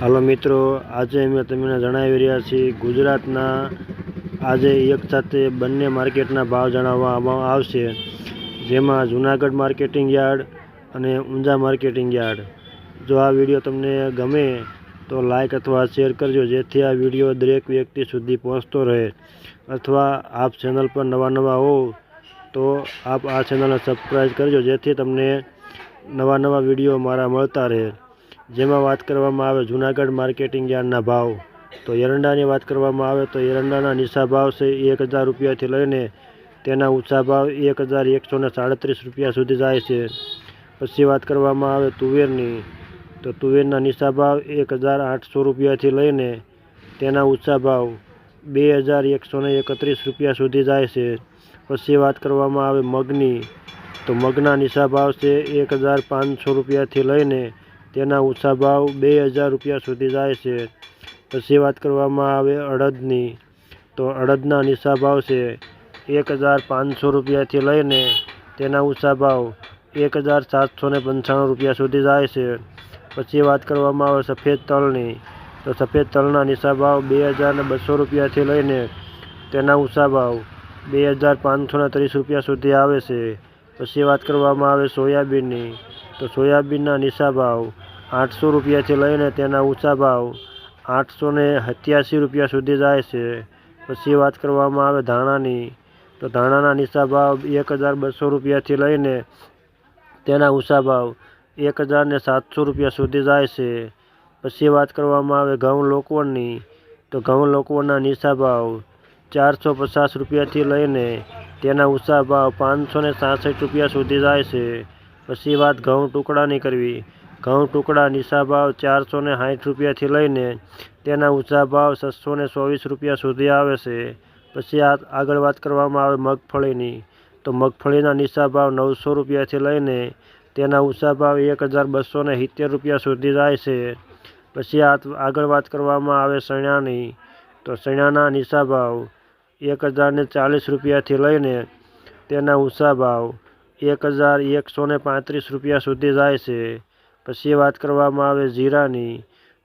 હાલો મિત્રો, આજે અમે તમને જણાવી રહ્યા છીએ ગુજરાતના આજે એક સાથે બંને માર્કેટના ભાવ જણાવવામાં આવશે. જેમાં જુનાગઢ માર્કેટિંગ યાર્ડ અને ઊંઝા માર્કેટિંગ યાર્ડ. જો આ વીડિયો તમને ગમે તો લાઈક અથવા શેર કરજો, જેથી આ વીડિયો દરેક વ્યક્તિ સુધી પહોંચતો રહે. અથવા આપ ચેનલ પર નવા નવા હો તો આપ આ ચેનલને સબસ્ક્રાઈબ કરજો, જેથી તમને નવા નવા વીડિયો મારા મળતા રહે. જેમાં વાત કરવામાં આવે જુનાગઢ માર્કેટિંગ યાર્ડના ભાવ, તો એરંડાની વાત કરવામાં આવે તો એરંડાના નીચા ભાવ છે એક હજાર રૂપિયાથી લઈને તેના ઊંચા ભાવ એક હજાર એકસો સાડત્રીસ રૂપિયા સુધી જાય છે. પછી વાત કરવામાં આવે તુવેરની, તો તુવેરના નીચા ભાવ એક હજાર આઠસો રૂપિયાથી લઈને તેના ઊંચા ભાવ બે હજાર એકસો એકત્રીસ રૂપિયા સુધી જાય છે. પછી વાત કરવામાં આવે મગની, તો મગના નીચા ભાવ છે એક હજાર પાંચસો રૂપિયાથી લઈને તેના ઊંચા ભાવ બે હજાર રૂપિયા સુધી જાય છે. પછી વાત કરવામાં આવે અડદની, તો અડદના નીચા ભાવ છે એક હજાર પાંચસો રૂપિયાથી લઈને તેના ઊંચા ભાવ એક હજાર સાતસો પંચાણું રૂપિયા સુધી જાય છે. પછી વાત કરવામાં આવે સફેદ તલની, તો સફેદ તલના નીચા ભાવ બે હજાર બસો રૂપિયાથી લઈને તેના ઊંચા ભાવ બે હજાર પાંચસો ત્રીસ રૂપિયા સુધી આવે છે. પછી વાત કરવામાં આવે સોયાબીનની, તો સોયાબીનના નીચા ભાવ આઠસો રૂપિયાથી લઈને તેના ઊંચા ભાવ આઠસો ને સત્યાસી રૂપિયા સુધી જાય છે. પછી વાત કરવામાં આવે ધાણાની, તો ધાણાના નીચા ભાવ એક હજાર બસો રૂપિયાથી લઈને તેના ઊંચા ભાવ એક હજાર ને સાતસો રૂપિયા સુધી જાય છે. પછી વાત કરવામાં આવે ઘઉં લોકવણની, તો ઘઉં લોકવણના નીચા ભાવ ચારસો પચાસ રૂપિયાથી લઈને તેના ઊંચા ભાવ પાંચસો ને સાસઠ રૂપિયા સુધી જાય છે. પછી વાત ઘઉં ટુકડાની કરવી ઘઉં ટુકડા નીચા ભાવ ચારસો ને સાઠ રૂપિયાથી લઈને તેના ઊંચા ભાવ છસો ને ચોવીસ રૂપિયા સુધી આવે છે. પછી આગળ વાત કરવામાં આવે મગફળીની. તો મગફળીના નીચા ભાવ નવસો રૂપિયાથી લઈને તેના ઊંચા ભાવ એક હજાર બસો ને સિત્તેર રૂપિયા સુધી જાય છે. પછી આગળ વાત કરવામાં આવે ચણાની તો ચણાના નીચા ભાવ એક હજાર ને ચાલીસ રૂપિયાથી લઈને તેના ઊંચા ભાવ એક હજાર એકસો ને પાંત્રીસ રૂપિયા સુધી જાય છે. પછી વાત કરવામાં આવે જીરાની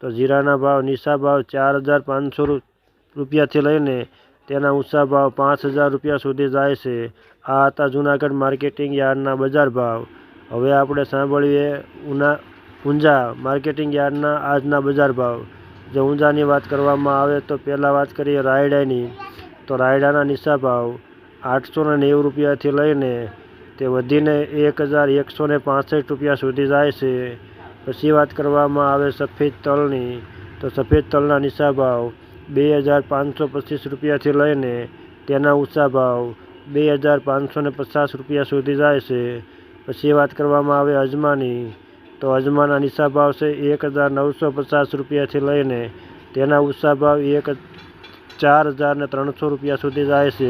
તો જીરાના ભાવ નીચા ભાવ ચાર હજાર પાંચસો રૂપિયાથી લઈને તેના ઊંચા ભાવ પાંચ હજાર રૂપિયા સુધી જાય છે. આ હતા જૂનાગઢ માર્કેટિંગ યાર્ડના બજાર ભાવ. હવે આપણે સાંભળીએ ઉના, ઊંઝા માર્કેટિંગ યાર્ડના આજના બજાર ભાવ. જો ઊંઝાની વાત કરવામાં આવે તો પહેલાં વાત કરીએ રાયડાની. તો રાયડાના નીચા ભાવ આઠસો ને નેવું રૂપિયાથી લઈને તે વધીને એક હજાર એકસો ને પાંસઠ રૂપિયા સુધી જાય છે. પછી વાત કરવામાં આવે સફેદ તલની, તો સફેદ તલના નીચા ભાવ બે હજાર પાંચસો પચીસ રૂપિયાથી લઈને તેના ઊંચા ભાવ બે હજાર પાંચસો ને પચાસ રૂપિયા સુધી જાય છે. પછી વાત કરવામાં આવે અજમાની, તો અજમાના નીચા ભાવ છે એક હજાર નવસો પચાસ રૂપિયાથી લઈને તેના ઊંચા ભાવ એક ચાર હજાર ત્રણસો રૂપિયા સુધી જાય છે.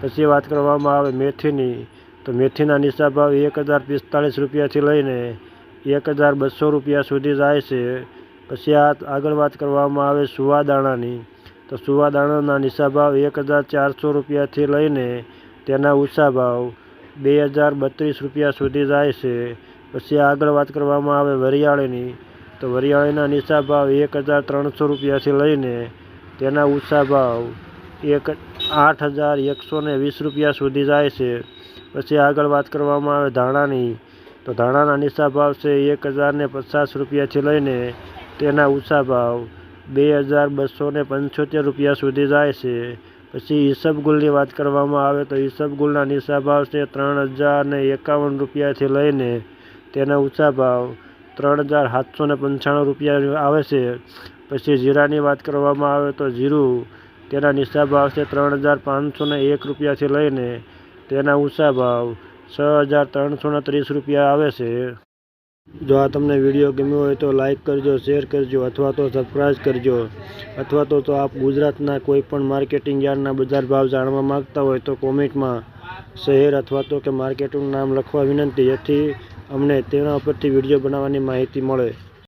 પછી વાત કરવામાં આવે મેથીની, તો મેથીના નીચા ભાવ એક હજાર પિસ્તાળીસ રૂપિયાથી લઈને એક હજાર બસો રૂપિયા સુધી જાય છે. પછી આ આગળ વાત કરવામાં આવે સુવાદાણાની તો સુવાદાણાના નીચા ભાવ એક હજાર ચારસો રૂપિયાથી લઈને તેના ઊંચા ભાવ બે હજાર બત્રીસ રૂપિયા સુધી જાય છે. પછી આગળ વાત કરવામાં આવે વરિયાળીની. તો વરિયાળીના નીચા ભાવ એક હજાર ત્રણસો રૂપિયાથી લઈને તેના ઊંચા ભાવ એક આઠ હજાર એકસો ને વીસ રૂપિયા સુધી જાય છે. પછી આગળ વાત કરવામાં આવે ધાણાની. તો ધાણાના નીચા ભાવ છે એક હજારને પચાસ રૂપિયાથી લઈને તેના ઊંચા ભાવ બે હજાર બસો ને પંચોતેર રૂપિયા સુધી જાય છે. પછી ઈસબગુલની વાત કરવામાં આવે તો ઈસબગુલના નીચા ભાવ છે ત્રણ હજાર ને એકાવન રૂપિયાથી લઈને તેના ઊંચા ભાવ ત્રણ હજાર સાતસો ને પંચાણું રૂપિયા આવે છે. પછી જીરાની વાત કરવામાં આવે તો જીરું તેના નીચા ભાવ છે ત્રણ હજાર પાંચસો ને એક રૂપિયાથી લઈને તેના ઊંચા ભાવ છ હજાર ત્રણસોને ત્રીસ રૂપિયા આવે છે. જો આ તમને વીડિયો ગમ્યો હોય તો લાઈક કરજો, શેર કરજો અથવા તો સબસ્ક્રાઈબ કરજો. અથવા તો તો આપ ગુજરાતના કોઈ પણ માર્કેટિંગ યાર્ડના બજાર ભાવ જાણવા માંગતા હોય તો કોમેન્ટમાં શહેર અથવા તો કે માર્કેટનું નામ લખવા વિનંતી. જેથી અમને તેના ઉપરથી વીડિયો બનાવવાની માહિતી મળે.